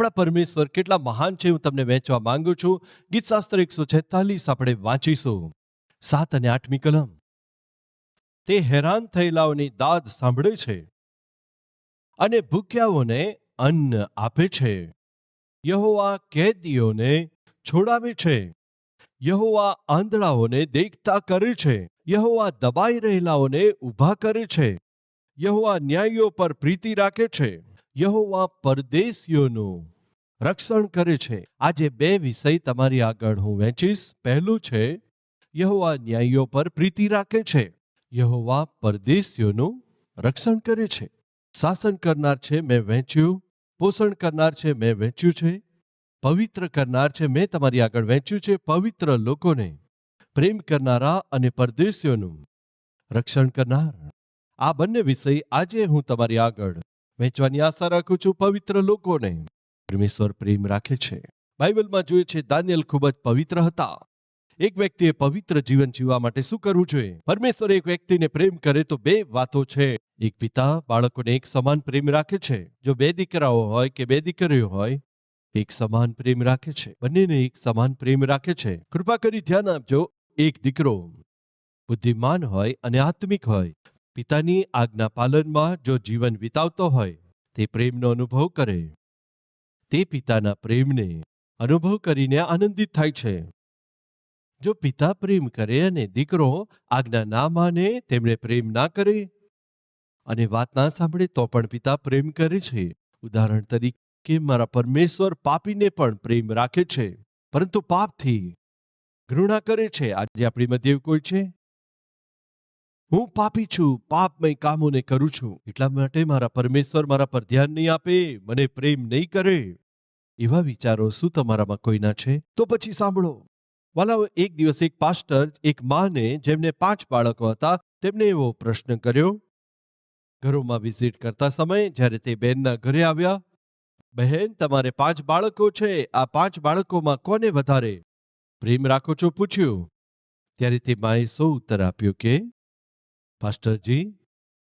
આપણા પરમેશ્વર કેટલા મહાન છે હું તમને વહેંચવા માંગુ છું. ગીતશાસ્ત્ર એકસો છેતાલીસ આપણે વાંચીશું. સાત અને આઠમી કલમ. તે હેરાન થયેલાઓની દાદ સાંભળે છે અને ભૂખ્યાઓને અન્ન આપે છે. યહોવા કેદીઓને છોડાવે છે. યહોવા આંધળાઓને દેખતા કરે છે. યહોવા દબાઈ રહેલાઓને ઊભા કરે છે. યહોવા ન્યાયીઓ પર પ્રીતિ રાખે છે. યહોવા પરદેશીઓનું રક્ષણ કરે છે. આજે બે વિષય તમારી આગળ હું વહેંચીશ. પહેલું છે, યહોવા ન્યાયીઓ પર પ્રીતિ રાખે છે. યહોવા પરદેશીઓનું રક્ષણ કરે છે. શાસન કરનાર છે, મેં વહેંચ્યું. પોષણ કરનાર છે, મેં વહેંચ્યું છે. પવિત્ર કરનાર છે, મેં તમારી આગળ વહેંચ્યું છે. પવિત્ર લોકોને પ્રેમ કરનારા અને પરદેશીઓનું રક્ષણ કરનાર. આ બંને વિષય આજે હું તમારી આગળ વહેંચવાની આશા રાખું છું પવિત્ર લોકોને. પરમેશ્વર પ્રેમ રાખે છે. બાઇબલમાં જોઈએ છે, દાનિયલ ખૂબ જ પવિત્ર હતા. એક વ્યક્તિએ પવિત્ર જીવન જીવવા માટે શું કરવું જોઈએ? પરમેશ્વર એક વ્યક્તિને પ્રેમ કરે તો બે વાતો છે. એક પિતા બાળકોને એક સમાન પ્રેમ રાખે છે. જો બે દીકરાઓ હોય કે બે દીકરીઓ હોય, એક સમાન પ્રેમ રાખે છે. બંનેને એક સમાન પ્રેમ રાખે છે. કૃપા કરી ધ્યાન આપજો, એક દીકરો બુદ્ધિમાન હોય અને આત્મિક હોય પિતાની આજ્ઞા પાલનમાં જો જીવન વિતાવતો હોય, તે પ્રેમનો અનુભવ કરે. તે પિતાના પ્રેમને અનુભવ કરીને આનંદિત થાય છે. જો પિતા પ્રેમ કરે અને દીકરો આજ્ઞા ના માને, તેમણે પ્રેમ ના કરે અને વાત ના સાંભળે, તો પણ પિતા પ્રેમ કરે છે. ઉદાહરણ તરીકે, મારા પરમેશ્વર પાપીને પણ પ્રેમ રાખે છે. પરંતુ પાપથી ઘૃણા કરે છે. આજે આપણી મધ્ય કોઈ છે? હું પાપી છું પાપમય કામોને કરું છું. એટલા માટે મારા પરમેશ્વર મારા પર ધ્યાન નહીં આપે, મને પ્રેમ નહીં કરે. એવા વિચારો શું તમારામાં કોઈના છે? તો પછી સાંભળો. વાલાઓ, એક દિવસ એક પાસ્ટર, એક માને જેમને પાંચ બાળકો હતા, તેમને એવો પ્રશ્ન કર્યો. ઘરોમાં વિઝિટ કરતા સમયે જ્યારે તે બહેનના ઘરે આવ્યા, બહેન, તમારે પાંચ બાળકો છે. આ પાંચ બાળકોમાં કોને વધારે? પ્રેમ રાખો છો? પૂછ્યું. ત્યારે તે માએ સૌ ઉત્તર આપ્યો કે પાસ્ટરજી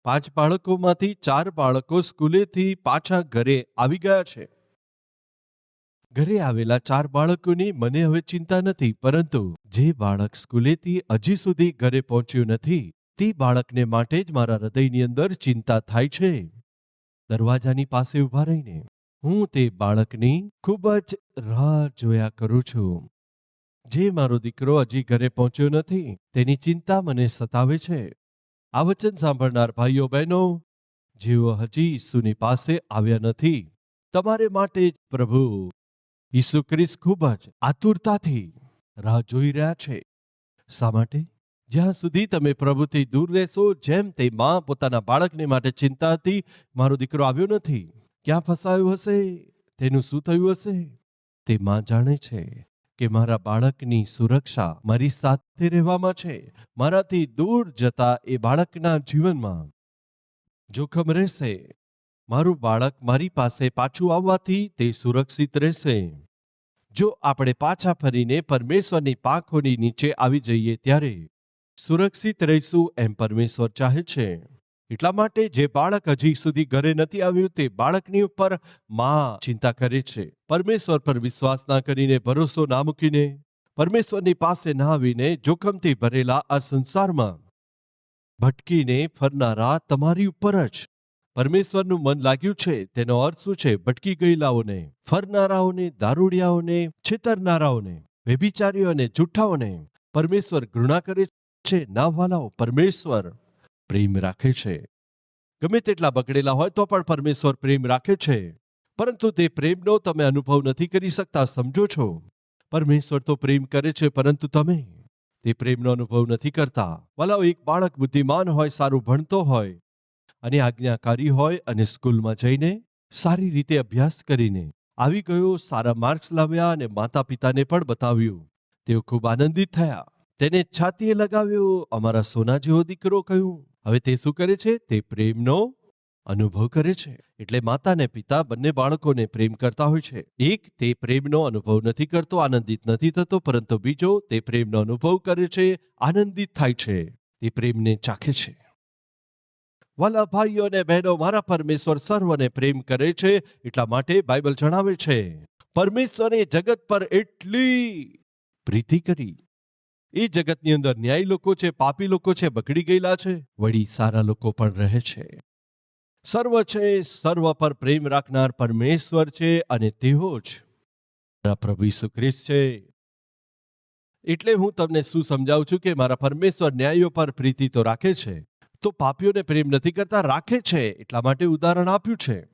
પાંચ બાળકોમાંથી ચાર બાળકો સ્કૂલેથી પાછા ઘરે આવી ગયા છે. ઘરે આવેલા ચાર બાળકોની મને હવે ચિંતા નથી, પરંતુ જે બાળક સ્કૂલેથી હજી સુધી ઘરે પહોંચ્યું નથી, તે બાળકને માટે જ મારા હૃદયની અંદર ચિંતા થાય છે. દરવાજાની પાસે ઊભા રહીને હું તે બાળકની ખૂબ જ રાહ જોયા કરું છું. જે મારો દીકરો હજી ઘરે પહોંચ્યો નથી, તેની ચિંતા મને સતાવે છે. આ વચન સાંભળનાર ભાઈઓ બહેનો, જેઓ હજી ઈસુની પાસે આવ્યા નથી, તમારે માટે જ પ્રભુ ઈસુ ખ્રિસ્ત ખૂબ જ આતુરતાથી રાહ જોઈ રહ્યા છે. શા માટે? જ્યાં સુધી તમે પ્રભુથી દૂર રહેશો, જેમ તે માં પોતાના બાળકને માટે ચિંતા હતી, મારો દીકરો આવ્યો નથી, ક્યાં ફસાયો હશે, તેનું શું થયું હશે, તે માં જાણે છે. કે મારા બાળકની સુરક્ષા મારી સાથે રહેવામાં છે. મારાથી દૂર જતા એ બાળકના જીવનમાં જોખમ રહેશે. મારું બાળક મારી પાસે પાછું આવવાથી તે સુરક્ષિત રહેશે. જો આપણે પાછા ફરીને પરમેશ્વરની પાંખોની નીચે આવી જઈએ ત્યારે સુરક્ષિત રહીશું એમ પરમેશ્વર ચાહે છે. એટલા માટે જે બાળક હજી સુધી ઘરે નથી આવ્યું તે બાળકની ઉપરમાં ચિંતા કરે છે. પરમેશ્વર પર વિશ્વાસ ના કરીને, ભરોસો ના મૂકીને, પરમેશ્વરની પાસે ના આવીને જોખમથી ભરેલા આ સંસારમાં ભટકીને ફરનારા તમારી ઉપર જ. પરમેશ્વરનું મન લાગ્યું છે, તેનો અર્થ શું છે? ભટકી ગયેલાઓને, ફરનારાઓને, દારૂડિયાઓને, છેતરનારાઓને વ્યભિચારીઓ અને જૂઠાઓને પરમેશ્વર ઘૃણા કરે છે. નાવાલાઓ પરમેશ્વર પ્રેમ રાખે છે. ગમે તેટલા બગડેલા હોય તો પણ પરમેશ્વર પ્રેમ રાખે છે. પરંતુ તે પ્રેમનો તમે અનુભવ નથી કરી શકતા, સમજો છો? પરમેશ્વર તો પ્રેમ કરે છે, પરંતુ તમે તે પ્રેમનો અનુભવ નથી કરતા. વાલાઓ એક બાળક બુદ્ધિમાન હોય, સારું ભણતો હોય, અને આજ્ઞાકારી હોય, અને સ્કૂલમાં જઈને સારી રીતે અભ્યાસ કરીને આવી ગયો, સારા માર્ક્સ લાવ્યા, અને માતા પિતાને પણ બતાવ્યું. તેઓ ખૂબ આનંદિત થયા. તેને છાતીએ લગાવ્યો, અમારા સોના જેવો દીકરો કહ્યું હવે તે શું કરે છે? તે પ્રેમનો અનુભવ કરે છે. એટલે માતા ને પિતા બંને બાળકોને પ્રેમ કરતા હોય છે. એક, તે પ્રેમનો અનુભવ નથી કરતો, આનંદિત નથી થતો, પરંતુ બીજો, તે પ્રેમનો અનુભવ કરે છે, આનંદિત થાય છે. તે પ્રેમને ચાખે છે. વાલા ભાઈઓ અને બહેનો, મારા પરમેશ્વર સર્વને પ્રેમ કરે છે, એટલા માટે બાઇબલ જણાવે છે, પરમેશ્વરે જગત પર એટલી પ્રીતિ કરી એ જગતની અંદર ન્યાયી લોકો છે, પાપી લોકો છે, બગડી ગયેલા છે, વળી સારા લોકો પણ રહે છે. સર્વ છે, સર્વ પર પ્રેમ રાખનાર પરમેશ્વર છે અને તેઓ જ પ્રભુ ઈસુ છે. એટલે હું તમને શું સમજાવું છું કે મારા પરમેશ્વર ન્યાયો પર પ્રીતિ તો રાખે છે, તો પાપીઓને પ્રેમ નથી કરતા, રાખે છે, એટલા માટે ઉદાહરણ આપ્યું છે.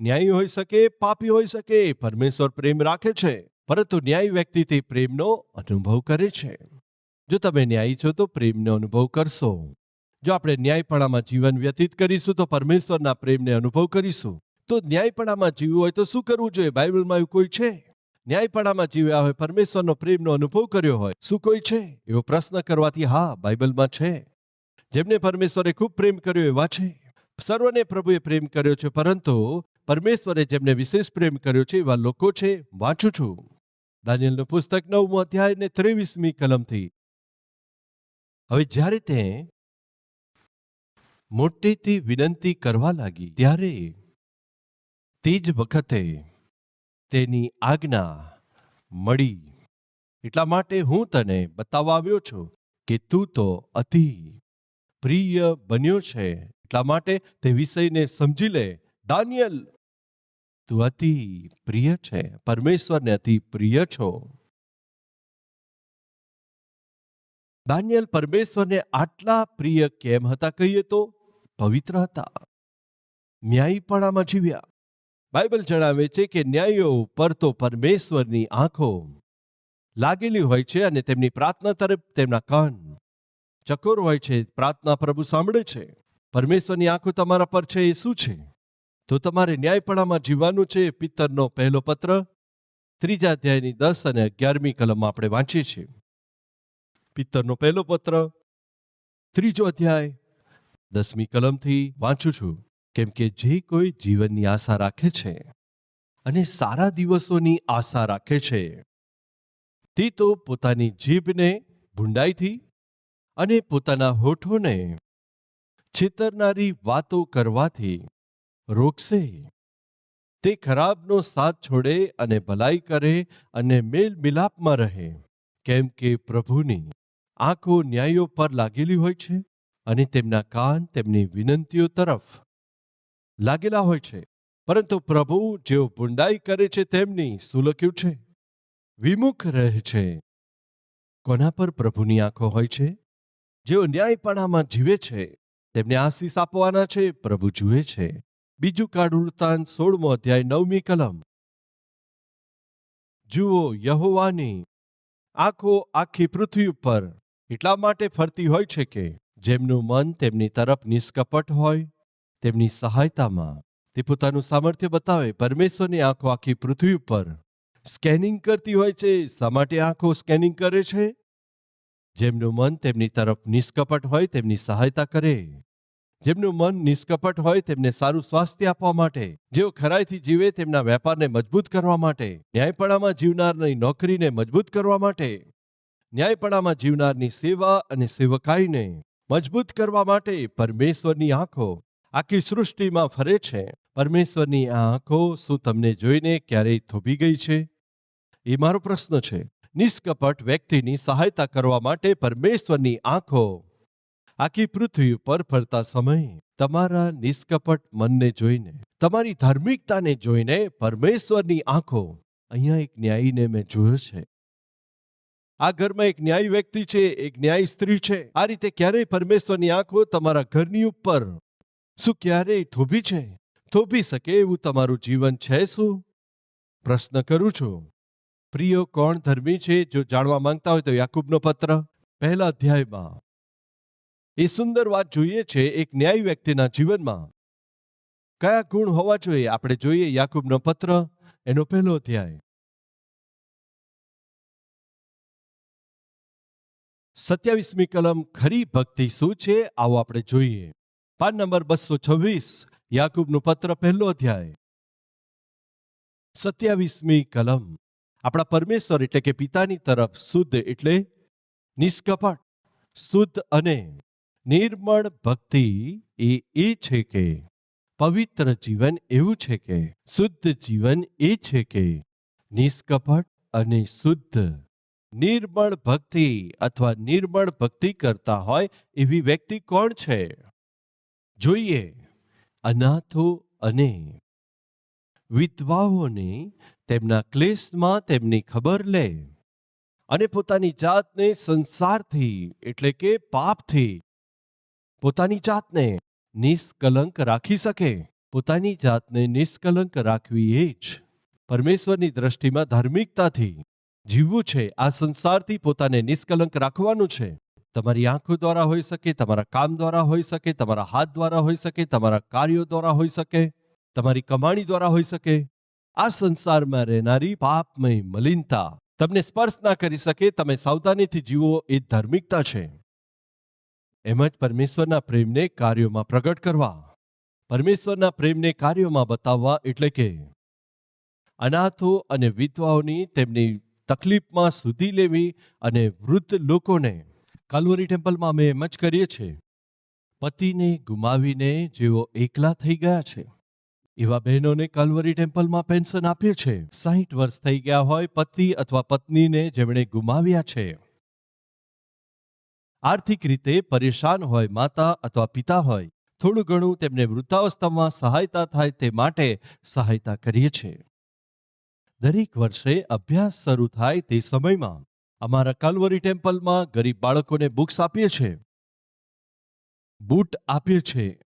ન્યાયી હોઈ શકે, પાપી હોઈ શકે, પરમેશ્વર પ્રેમ રાખે છે, પરંતુ ન્યાયી વ્યક્તિ તે પ્રેમનો અનુભવ કરે છે. જો તમે ન્યાયી છો, તો પ્રેમનો અનુભવ કરશો. જો આપણે ન્યાયપણામાં જીવન વ્યતીત કરીશું, તો પરમેશ્વરના પ્રેમને અનુભવ કરીશું. તો ન્યાયપણામાં જીવવું હોય તો શું કરવું જોઈએ? બાઇબલમાં એવું કોઈ છે? ન્યાયપણામાં જીવ્યા હોય, પરમેશ્વરનો પ્રેમનો અનુભવ કર્યો હોય, શું કોઈ છે? એવો પ્રશ્ન કરવાથી હા, બાઇબલમાં છે. જેમને પરમેશ્વરે ખૂબ પ્રેમ કર્યો એવા છે. સર્વને પ્રભુએ પ્રેમ કર્યો છે, પરંતુ પરમેશ્વરે જેમને વિશેષ પ્રેમ કર્યો છે, એવા લોકો છે. વાંચું છું. દાનિયલનું પુસ્તક નવમો અધ્યાય ને ત્રેવીસમી કલમથી. હવે જ્યારે તે મોટેથી વિનંતી કરવા લાગી, ત્યારે તે જ વખતે તેની આજ્ઞા મળી. એટલા માટે હું તને બતાવવા આવ્યો છું કે તું તો અતિ પ્રિય બન્યો છે. એટલા માટે તે વિષયને સમજી લે. દાનિયલ, તું અતિ પ્રિય છે. પરમેશ્વરને અતિ પ્રિય છો. દાનિયલ પરમેશ્વરને આટલા પ્રિય કેમ હતા કહીએ તો? પવિત્ર હતા. ન્યાયીપણામાં જીવ્યા. બાઇબલ જણાવે છે કે ન્યાયો ઉપર તો પરમેશ્વરની આંખો લાગેલી હોય છે અને તેમની પ્રાર્થના તરફ તેમના કાન ચકોર હોય છે. પ્રાર્થના પ્રભુ સાંભળે છે. પરમેશ્વરની આંખો તમારા પર છે એ શું છે? તો તમારે ન્યાયપણામાં જીવવાનું છે પિત્તરનો પહેલો પત્ર. ત્રીજા અધ્યાયની દસ અને અગિયારમી કલમમાં આપણે વાંચીએ છીએ. પિત્તરનો પહેલો પત્ર, ત્રીજો અધ્યાય, દસમી કલમથી વાંચું છું, કેમ કે જે કોઈ જીવનની આશા રાખે છે અને સારા દિવસોની આશા રાખે છે. તે તો પોતાની જીભને ભૂંડાઈથી અને પોતાના હોઠોને છેતરનારી વાતો કરવાથી રોકશે. તે ખરાબનો સાથ છોડે અને ભલાઈ કરે અને મેલ મિલાપમાં રહે, કેમ કે પ્રભુની આંખો ન્યાયો પર લાગેલી હોય છે અને તેમના કાન તેમની વિનંતીઓ તરફ લાગેલા હોય છે. પરંતુ પ્રભુ જેઓ ભૂંડાઈ કરે છે તેમની શું લખ્યું છે. વિમુખ રહે છે. કોના પર પ્રભુની આંખો હોય છે? જેઓ ન્યાયપણામાં જીવે છે, તેમને આશીષ આપવાના છે, પ્રભુ જુએ છે. બીજું કાળ વૃત્તાંત સોળમો અધ્યાય, નવમી કલમ. જુઓ યહોવાની આંખો આખી પૃથ્વી ઉપર એટલા માટે ફરતી હોય છે કે જેમનું મન તેમની તરફ નિષ્કપટ હોય, તેમની સહાયતામાં તે પોતાનું સામર્થ્ય બતાવે. પરમેશ્વરની આંખો આખી પૃથ્વી ઉપર સ્કેનિંગ કરતી હોય છે. શા માટે આંખો સ્કેનિંગ કરે છે? જેમનું મન તેમની તરફ નિષ્કપટ હોય, તેમની સહાયતા કરે. જેમનું મન નિષ્કપટ હોય, તેમને સારું સ્વાસ્થ્ય આપવા માટે. જેઓ ખરાઈથી જીવે, તેમના વેપારને મજબૂત કરવા માટે. ન્યાયપણામાં જીવનારની નોકરીને મજબૂત કરવા માટે. ન્યાયપણામાં જીવનારની સેવા અને સેવકાઈને મજબૂત કરવા માટે પરમેશ્વરની આંખો આખી સૃષ્ટિમાં ફરે છે. પરમેશ્વરની આંખો શું તમને જોઈને ક્યારેય થોભી ગઈ છે? એ મારો પ્રશ્ન છે. નિષ્કપટ વ્યક્તિની સહાયતા કરવા માટે પરમેશ્વરની આંખો આખી પૃથ્વી ઉપર ફરતા સમયે તમારા નિષ્કપટ મનને જોઈને, તમારી ધાર્મિકતાને જોઈને પરમેશ્વરની આંખો અહીંયા એક ન્યાયીને મેં જોયો છે. આ ઘરમાં એક ન્યાય વ્યક્તિ છે, એક ન્યાય સ્ત્રી છે. આ રીતે ક્યારેય પરમેશ્વરની આંખો તમારા ઘરની ઉપર. શું ક્યારેય થોભી છે? થોભી શકે એવું તમારું જીવન છે શું? પ્રશ્ન કરું છું. પ્રિયો કોણ ધર્મી છે, જો જાણવા માંગતા હોય તો યાકુબનો પત્ર, પહેલા અધ્યાયમાં. એ સુંદર વાત જોઈએ છે, એક ન્યાય વ્યક્તિના જીવનમાં. કયા ગુણ હોવા જોઈએ? આપણે જોઈએ યાકુબનો પત્ર, એનો પહેલો અધ્યાય. સત્યાવીસમી કલમ ખરી ભક્તિ શું છે? આવો આપણે જોઈએ. પાન નંબર બસો છવ્વીસ, યાકૂબનું પત્ર પહેલો અધ્યાય. સત્યાવીસમી કલમ. આપણા પરમેશ્વર એટલે કે પિતાની તરફ શુદ્ધ એટલે નિષ્કપટ, શુદ્ધ અને નિર્મળ ભક્તિ એ એ છે કે પવિત્ર જીવન એવું છે કે શુદ્ધ જીવન એ છે કે નિષ્કપટ અને શુદ્ધ. નિર્મળ ભક્તિ અથવા નિર્મળ ભક્તિ કરતા હોય એવી વ્યક્તિ કોણ છે? જોઈએ. અનાથો અને વિધવાઓને તેમના ક્લેશમાં તેમની ખબર લે અને પોતાની જાતને સંસારથી, એટલે કે પાપથી, પોતાની જાતને નિષ્કલંક રાખી શકે. પોતાની જાતને નિષ્કલંક રાખવી એ જ. પરમેશ્વરની દ્રષ્ટિમાં ધાર્મિકતાથી. જીવવું છે, આ સંસારથી પોતાને નિષ્કલંક રાખવાનું છે. તમારી આંખો દ્વારા હોઈ શકે, તમારા કામ દ્વારા હોઈ શકે, તમારા હાથ દ્વારા હોઈ શકે, તમારા કાર્યો દ્વારા હોઈ શકે, તમારી કમાણી દ્વારા હોઈ શકે. આ સંસારમાં રહેનારી પાપમય મલિનતા તમને સ્પર્શ ના કરી શકે, તમે સાવધાનીથી જીવો એ ધાર્મિકતા છે. એમ જ પરમેશ્વરના પ્રેમને કાર્યોમાં પ્રગટ કરવા. પરમેશ્વરના પ્રેમને કાર્યોમાં બતાવવા એટલે કે અનાથો અને વિધવાઓની તેમની તકલીફમાં સુધી લેવી અને વૃદ્ધ લોકોને કાલ્વરી ટેમ્પલમાં અમે એમ જ કરીએ છીએ. પતિને ગુમાવીને જેઓ એકલા થઈ ગયા છે, એવા બહેનોને કાલ્વરી ટેમ્પલમાં પેન્શન આપીએ છે સાહીઠ વર્ષ થઈ ગયા હોય પતિ અથવા પત્નીને જેમણે ગુમાવ્યા છે. આર્થિક રીતે પરેશાન હોય માતા અથવા પિતા હોય, થોડું ઘણું તેમને વૃદ્ધાવસ્થામાં સહાયતા થાય તે માટે સહાયતા કરીએ છીએ. દરેક વર્ષે અભ્યાસ શરૂ થાય તે સમયમાં અમારા કાલ્વરી ટેમ્પલમાં ગરીબ બાળકોને બુક્સ આપીએ છીએ. બૂટ આપીએ છીએ.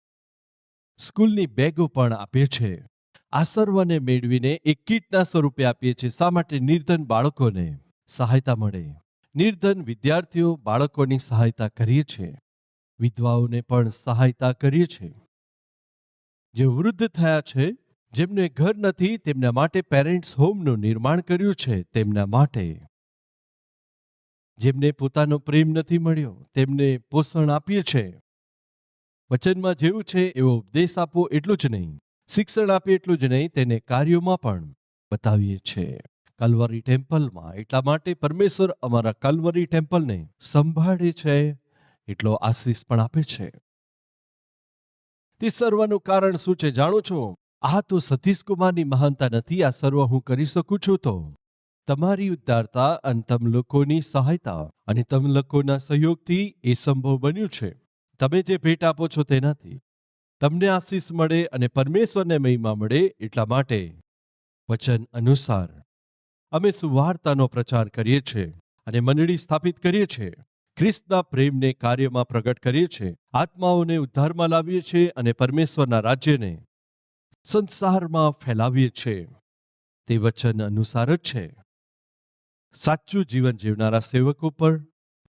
સ્કૂલની બેગો પણ આપીએ છીએ. આ સર્વને મેળવીને એક કીટના સ્વરૂપે આપીએ છીએ. શા માટે? નિર્ધન બાળકોને સહાયતા મળે. નિર્ધન વિદ્યાર્થીઓ બાળકોની સહાયતા કરીએ છીએ. વિધવાઓને પણ સહાયતા કરીએ છીએ. જે વૃદ્ધ થયા છે જેમને ઘર નથી, તેમના માટે પેરેન્ટ્સ હોમનું નિર્માણ કર્યું છે, તેમના માટે. જેમને પોતાનો પ્રેમ નથી મળ્યો, તેમને પોષણ આપીએ છે. વચનમાં જેવું છે, એવો ઉપદેશ આપવો એટલું જ નહીં. શિક્ષણ આપીએ એટલું જ નહીં, તેને કાર્યોમાં પણ બતાવીએ છીએ કલવરી ટેમ્પલમાં એટલા માટે પરમેશ્વર અમારા કલવરી ટેમ્પલને સંભાળે છે, એટલો આશીષ પણ આપે છે. તે સર્વનું કારણ શું છે, જાણો છો? આ તો સતીશ કુમારની મહાનતા નથી, આ સર્વ હું કરી શકું છું તો. તમારી ઉદ્ધારતા અને તમ લોકોની સહાયતા અને તમ લોકોના સહયોગથી એ સંભવ બન્યું છે. તમે જે ભેટ આપો છો તેનાથી. તમને આશીષ મળે અને પરમેશ્વરને મહિમા મળે એટલા માટે. વચન અનુસાર. અમે સુવાર્તાનો પ્રચાર કરીએ છીએ અને મંડળી સ્થાપિત કરીએ છીએ. ખ્રિસ્તના પ્રેમને કાર્યમાં પ્રગટ કરીએ છીએ. આત્માઓને ઉદ્ધારમાં લાવીએ છીએ અને પરમેશ્વરના રાજ્યને સંસારમાં ફેલાવીએ છીએ તે વચન અનુસાર જ છે. સાચું જીવન જીવનારા સેવકો પર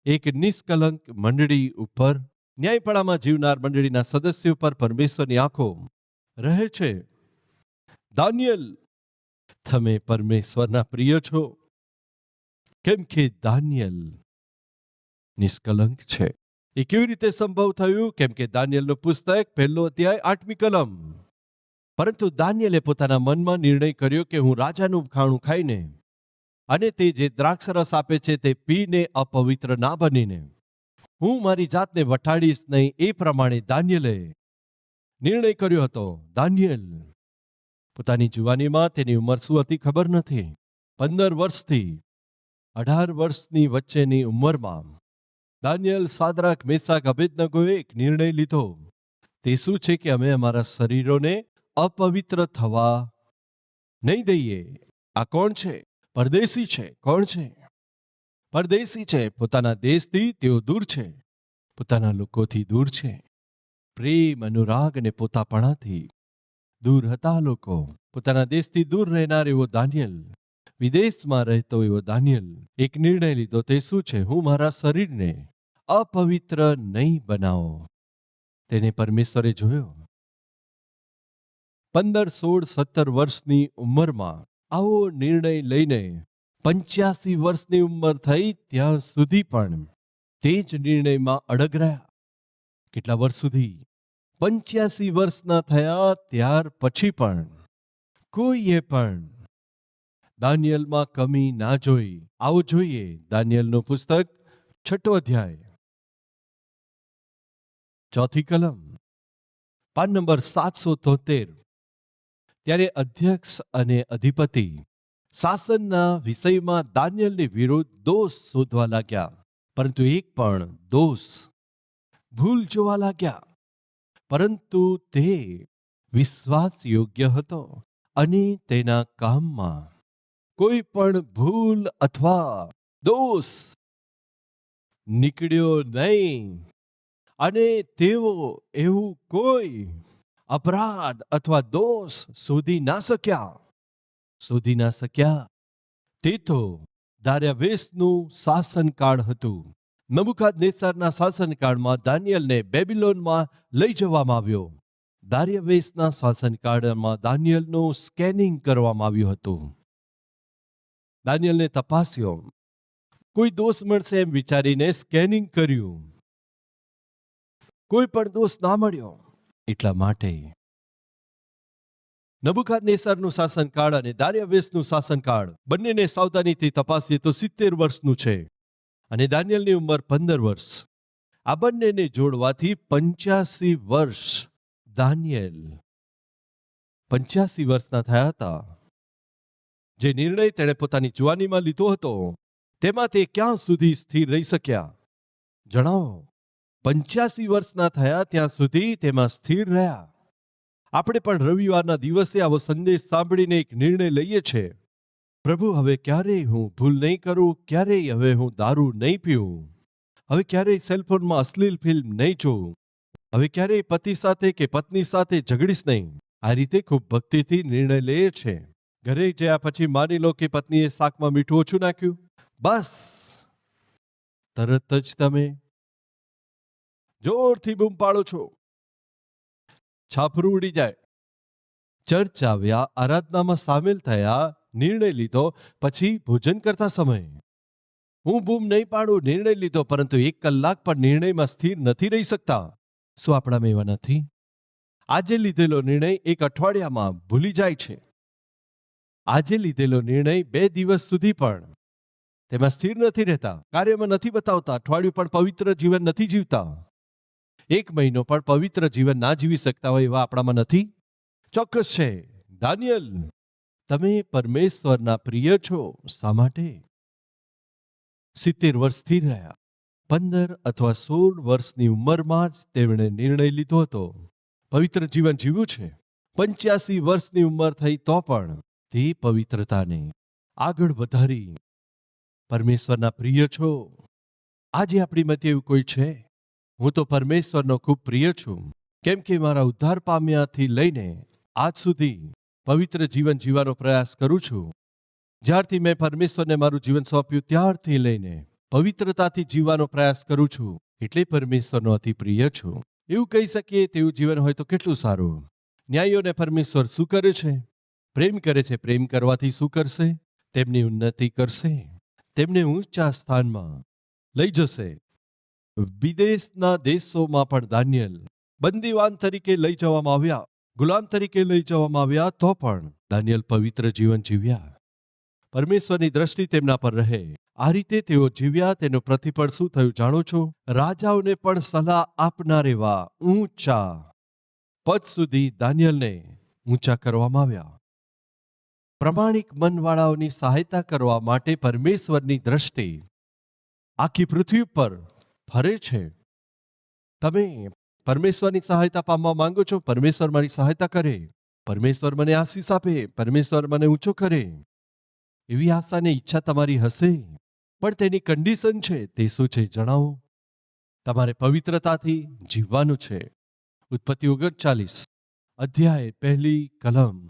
એક નિષ્કલંક મંડળી ઉપર ન્યાયપણામાં જીવનાર મંડળીના સદસ્યો પર પરમેશ્વરની આંખો રહે છે. દાનિયલ, તમે પરમેશ્વરના પ્રિય છો. કેમ કે દાનિયલ નિષ્કલંક છે. એ કેવી રીતે સંભવ થયું? કેમ કે દાનિયલનું પુસ્તક પહેલો અધ્યાય આઠમી કલમ. પરંતુ દાનિયલે પોતાના મનમાં નિર્ણય કર્યો કે હું રાજાનું ખાણું ખાઈને અને તે જે દ્રાક્ષરસ આપે છે તે પીને અપવિત્ર ના બનીને, હું મારી જાતને વટાડીશ નહીં એ પ્રમાણે દાનિયલે નિર્ણય કર્યો હતો. દાનિયલ પોતાની જુવાનીમાં તેની ઉંમર શું હતી ખબર નથી. પંદર વર્ષથી અઢાર વર્ષની વચ્ચેની ઉંમરમાં દાનિયલ સાદરાક મેસાક અભેદનગોએ એક નિર્ણય લીધો. તે શું છે કે અમે અમારા શરીરોને અપવિત્ર થવા નહીં દઈએ. આ કોણ છે? પરદેશી છે. કોણ છે? પરદેશી છે. પોતાના દેશથી તેઓ દૂર છે. પોતાના લોકોથી દૂર છે. પ્રેમ, અનુરાગ અને પોતાપણાથી દૂર હતા લોકો. પોતાના દેશથી દૂર રહેનાર એવો દાનિયલ, વિદેશમાં રહેતો એવો દાનિયલ. એક નિર્ણય લીધો તે શું છે? હું મારા શરીરને અપવિત્ર નહીં બનાવો. તેને પરમેશ્વરે જોયો. પંદર, સોળ, સત્તર વર્ષની ઉંમરમાં આવો નિર્ણય લઈને પંચ્યાસી વર્ષની ઉંમર થઈ ત્યાં સુધી પણ તે જ નિર્ણયમાં અડગ રહ્યા. કેટલા વર્ષ સુધી? પંચ્યાસી વર્ષના થયા ત્યાર પછી પણ કોઈએ પણ દાનિયલમાં કમી ના જોઈ. આવું જોઈએ દાનિયલનું પુસ્તક, છઠ્ઠો અધ્યાય. ચોથી કલમ. પાન નંબર સાતસો તોતેર. ત્યારે અધ્યક્ષ અને અધિપતિ શાસનના વિષયમાં દાનિયલની વિરુદ્ધ દોષ શોધવા લાગ્યા, પરંતુ એક પણ દોષ ભૂલ જોવા લાગ્યા. પરંતુ તે વિશ્વાસ યોગ્ય હતો અને તેના કામમાં કોઈ પણ ભૂલ અથવા દોષ નીકળ્યો નહીં અને તેઓ એવું કોઈ અપરાધ અથવા દોષ શોધી ના શક્યા. શોધી ના શક્યા. તે તો દાર્યાવેશનું શાસનકાળ હતું. નબુકાદ નેસારના શાસનકાળમાં દાનિયલને બેબિલોનમાં લઈ જવામાં આવ્યો. દાર્યાવેશના શાસનકાળમાં દાનિયલનું સ્કેનિંગ કરવામાં આવ્યું હતું. દાનિયલને તપાસ્યો, કોઈ દોષ મળશે એમ વિચારીને સ્કેનિંગ કર્યું. કોઈ પણ દોષ ના મળ્યો. એટલા માટે. નબુખાદનેસરનું શાસનકાળ અને દાર્યાવેશનું શાસનકાળ બંનેને સાવધાનીથી તપાસીએ તો સિત્તેર વર્ષનું છે અને દાનિયલની ઉંમર પંદર વર્ષ. આ બંનેને જોડવાથી પંચ્યાસી વર્ષ દાનિયેલ. પંચ્યાસી વર્ષના થયા હતા. જે નિર્ણય તેણે પોતાની જુવાનીમાં લીધો હતો. તેમાં તે ક્યાં સુધી સ્થિર રહી શક્યા? જણાવો. પંચ્યાસી વર્ષના થયા ત્યાં સુધી તેમાં સ્થિર રહ્યા. આપણે પણ રવિવારના દિવસે આવો સંદેશ સાંભળીને એક નિર્ણય લઈએ છે પ્રભુ, હવે ક્યારેય હું ભૂલ નહીં કરું, ક્યારેય હવે હું દારૂ નહીં પીવું હવે ક્યારેય સેલફોનમાં અશ્લીલ ફિલ્મ નહીં જોઉં. હવે ક્યારેય પતિ સાથે કે પત્ની સાથે ઝઘડીશ નહીં. આ રીતે ખૂબ ભક્તિથી નિર્ણય લે છે ઘરે જયા પછી માની લો કે પત્નીએ શાકમાં મીઠું ઓછું નાખ્યું. બસ. તરત જ તમે જોરથી બૂમ પાડો છો. છાપરું ઉડી જાય. ચર્ચ આવ્યા આરાધનામાં સામેલ થયા, નિર્ણય લીધો, પછી ભોજન કરતા સમયે. હું બૂમ નહીં પાડું, નિર્ણય લીધો, પરંતુ એક કલાક પણ નિર્ણયમાં સ્થિર નથી રહી શકતા. શું આપણામાં એવા નથી? આજે લીધેલો નિર્ણય એક અઠવાડિયામાં ભૂલી જાય છે. આજે લીધેલો નિર્ણય બે દિવસ સુધી પણ. તેમાં સ્થિર નથી રહેતા, કાર્યમાં નથી બતાવતા, અઠવાડિયું પણ પવિત્ર જીવન નથી જીવતા. એક મહિનો પણ પવિત્ર જીવન ના જીવી શકતા હોય એવા આપણામાં નથી? ચોક્કસ છે. દાનિયલ, તમે પરમેશ્વરના પ્રિય છો. શા માટે? સિત્તેર વર્ષ સ્થિર રહ્યા. પંદર અથવા સોળ વર્ષની ઉંમરમાં જ તેમણે નિર્ણય લીધો હતો. પવિત્ર જીવન જીવ્યું છે. પંચ્યાસી વર્ષની ઉંમર થઈ તો પણ તે પવિત્રતાને આગળ વધારી. પરમેશ્વરના પ્રિય છો. આજે આપણી મતે એવું કોઈ છે? હું તો પરમેશ્વરનો ખૂબ પ્રિય છું. કેમ કે મારા ઉદ્ધાર પામ્યાથી લઈને આજ સુધી પવિત્ર જીવન જીવવાનો પ્રયાસ કરું છું. જ્યારથી મેં પરમેશ્વરને મારું જીવન સોંપ્યું ત્યારથી લઈને પવિત્રતાથી જીવવાનો પ્રયાસ કરું છું, એટલે પરમેશ્વરનો અતિ પ્રિય છું. એવું કહી શકીએ તેવું જીવન હોય તો કેટલું સારું. ન્યાયીઓને પરમેશ્વર શું કરે છે? પ્રેમ કરે છે, પ્રેમ કરવાથી શું કરશે? તેમની ઉન્નતિ કરશે. તેમને ઊંચા સ્થાનમાં લઈ જશે. વિદેશના દેશોમાં પણ દાનિયલ બંદીવાન તરીકે લઈ જવામાં આવ્યા, ગુલામ તરીકે લઈ જવામાં આવ્યા, તો પણ દાનિયલ પવિત્ર જીવન જીવ્યા. પરમેશ્વરની દ્રષ્ટિ તેમના પર રહે. આ રીતે તેઓ જીવ્યા, તેનું પ્રતિફળ શું થયું જાણો છો? રાજાઓને પણ સલાહ આપનાર એવા ઊંચા પદ સુધી દાનિયલને ઊંચા કરવામાં આવ્યા. પ્રમાણિક મનવાળાઓની સહાયતા કરવા માટે પરમેશ્વરની દ્રષ્ટિ આખી પૃથ્વી પર ફરે છે. તમે પરમેશ્વરની સહાયતા પામવા માંગો છો, પરમેશ્વર મારી સહાયતા કરે. પરમેશ્વર મને આશીષ આપે, પરમેશ્વર મને ઊંચો કરે. એવી આશાની ઈચ્છા તમારી હશે. પણ તેની કન્ડિશન છે, તે શું છે જણાવો. તમારે પવિત્રતાથી જીવવાનું છે. ઉત્પત્તિ ઓગણચાલીસ, અધ્યાય પહેલી કલમ.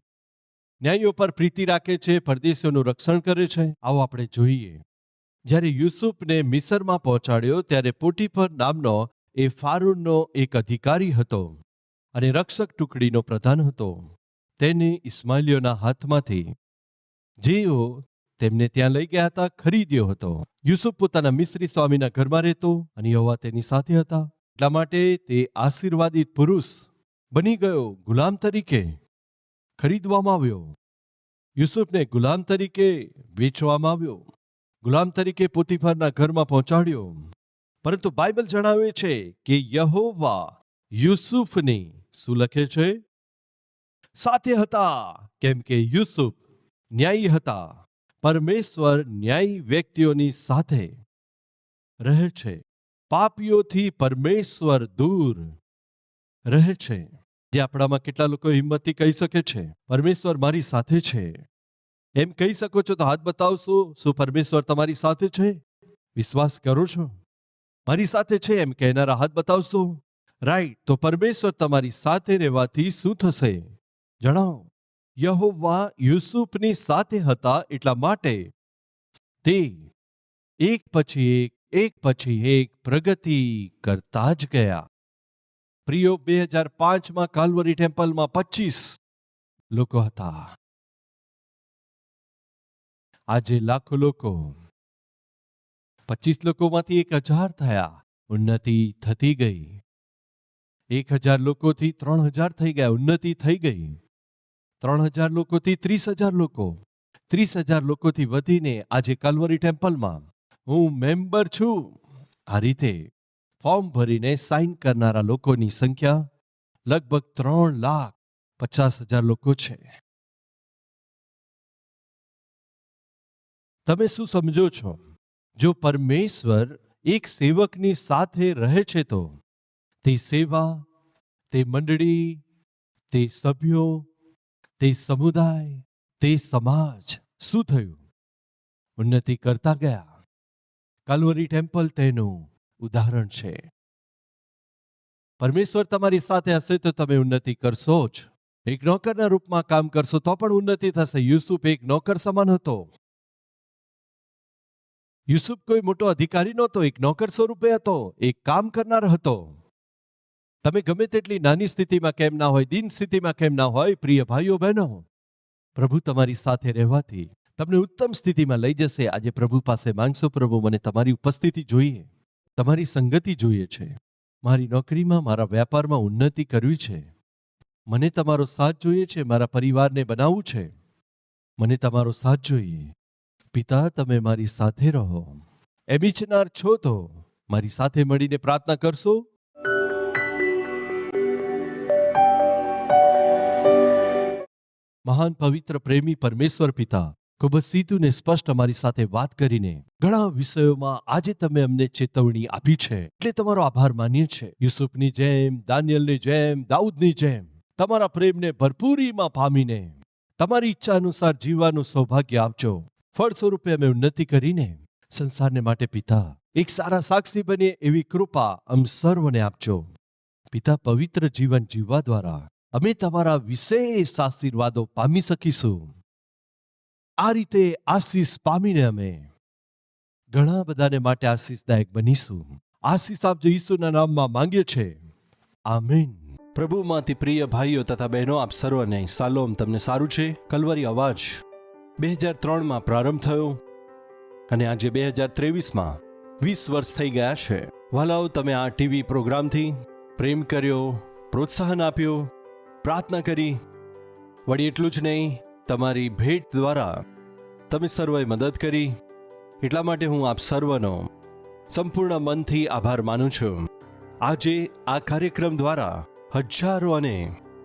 ન્યાયીઓ પર પ્રીતિ રાખે છે, પરદેશીઓનું રક્ષણ કરે છે. આવો આપણે જોઈએ. જ્યારે યુસુફને મિસરમાં પહોંચાડ્યો, ત્યારે પોટીફર નામનો એ ફારૂનનો એક અધિકારી હતો અને રક્ષક ટુકડીનો પ્રધાન હતો. તેને ઇસ્માઇલીઓના હાથમાંથી જેઓ તેમને ત્યાં લઈ ગયા હતા, ખરીદ્યો હતો. યુસુફ પોતાના મિશ્રી સ્વામીના ઘરમાં રહેતો અને યહોવા તેની સાથે હતા. એટલા માટે તે આશીર્વાદિત પુરુષ બની ગયો ગુલામ તરીકે ખરીદવામાં આવ્યો. યુસુફને ગુલામ તરીકે વેચવામાં આવ્યો. ગુલામ તરીકે પોતીફરના ઘરમાં પહોંચાડ્યો. પરંતુ બાઇબલ જણાવે છે કે યહોવા યુસુફની શું લખે છે? સાથે હતા, કેમ કે યુસુફ ન્યાયી હતા. પરમેશ્વર ન્યાયી વ્યક્તિઓની સાથે રહે છે. પાપીઓથી પરમેશ્વર દૂર રહે છે. જે આપણામાં કેટલા લોકો હિંમતથી કહી શકે છે, પરમેશ્વર મારી સાથે છે. એમ કહી શકો છો તો હાથ બતાવશો શું પરમેશ્વર તમારી સાથે છે? વિશ્વાસ કરો છો? મારી સાથે છે એમ કહેનારા હાથ બતાવશો? રાઈટ તો પરમેશ્વર તમારી સાથે રહેવાથી શું થશે? જણાવો. યહોવા યુસુફની સાથે હતા એટલા માટે તે એક પછી એક એક પછી એક પ્રગતિ કરતા જ ગયા. પ્રિયો, બે હજાર પાંચમાં કાલવરી ટેમ્પલમાં પચીસ લોકો હતા. આજે લાખો લોકો, પચીસ લોકોમાંથી એક હજાર થયા, ઉન્નતિ થતી ગઈ. એક હજાર લોકોથી ત્રણ હજાર થઈ ગયા, ઉન્નતિ થઈ ગઈ. ત્રણ હજાર લોકોથી ત્રીસ હજાર લોકો, ત્રીસ હજાર લોકોથી વધીને આજે કલવરી ટેમ્પલમાં હું મેમ્બર છું. આ રીતે ફોર્મ ભરીને સાઇન કરનારા લોકોની સંખ્યા લગભગ ત્રણ લાખ પચાસ હજાર લોકો છે. તમે શું સમજો છો? જો પરમેશ્વર એક સેવકની સાથે રહે છે તો? તે સેવા, તે મંડળી, તે સભ્યો, તે સમુદાય, તે સમાજ શું થયું? ઉન્નતિ કરતા ગયા. કાલવરી ટેમ્પલ તેનું ઉદાહરણ છે. પરમેશ્વર તમારી સાથે હશે તો તમે ઉન્નતિ કરશો જ. એક નોકરના રૂપમાં કામ કરશો તો પણ ઉન્નતિ થશે. યુસુફ એક નોકર સમાન હતો. યુસુફ કોઈ મોટો અધિકારી નહોતો, એક નોકર સ્વરૂપે હતો, એક કામ કરનાર હતો. તમે ગમે તેટલી નાની સ્થિતિમાં કેમ ના હોય, દિન સ્થિતિમાં કેમ ના હોય, પ્રિય ભાઈઓ, બહેનો, પ્રભુ તમારી સાથે રહેવાથી તમને ઉત્તમ સ્થિતિમાં લઈ જશે. આજે પ્રભુ પાસે માંગશો, પ્રભુ, મને તમારી ઉપસ્થિતિ જોઈએ, તમારી સંગતિ જોઈએ છે. મારી નોકરીમાં, મારા વ્યાપારમાં ઉન્નતિ કરવી છે. મને તમારો સાથ જોઈએ છે, મારા પરિવારને બનાવવું છે. મને તમારો સાથ જોઈએ. પિતા, તમે મારી સાથે રહો. એમ ઈચ્છનાર છો તો મારી સાથે મળીને પ્રાર્થના કરશો. મહાન પવિત્ર પ્રેમી પરમેશ્વર પિતા, ખૂબ જ સીધું ને સ્પષ્ટ અમારી સાથે વાત કરીને ઘણા વિષયોમાં આજે તમે અમને ચેતવણી આપી છે. એટલે તમારો આભાર માનીએ છે યુસુફની જેમ, દાનિયલની જેમ, દાઉદની જેમ, તમારા પ્રેમને ભરપૂરીમાં પામીને તમારી ઈચ્છા અનુસાર જીવવાનું સૌભાગ્ય આપજો. ફળ સ્વરૂપે અમે ઉન્નતિ કરીને સંસારને માટે પિતા, એક સારા સાક્ષી બને એવી કૃપા અમ સર્વને આપજો. પિતા પવિત્ર જીવન જીવવા દ્વારા અમે તમારા વિશેષ આશીર્વાદો પામી શકીશું. આ રીતે આશીષ પામીને અમે ઘણા બધાને માટે આશીષદાયક બનીશું. આશીષ આપજો ઈસુના નામમાં માંગીએ છે આમીન. પ્રભુમાંથી પ્રિય ભાઈઓ તથા બહેનો, આપ સર્વને સાલોમ. તમને સારું છે? કલવરી અવાજ. બે હજાર ત્રણમાં પ્રારંભ થયો અને આજે બે હજાર ત્રેવીસમાં વીસ વર્ષ થઈ ગયા છે. વાલાઓ, તમે આ ટીવી પ્રોગ્રામથી પ્રેમ કર્યો, પ્રોત્સાહન આપ્યું, પ્રાર્થના કરી. વળી એટલું જ નહીં, તમારી ભેટ દ્વારા તમે સર્વએ મદદ કરી. એટલા માટે હું આપ સર્વનો સંપૂર્ણ મનથી આભાર માનું છું. આજે આ કાર્યક્રમ દ્વારા હજારો અને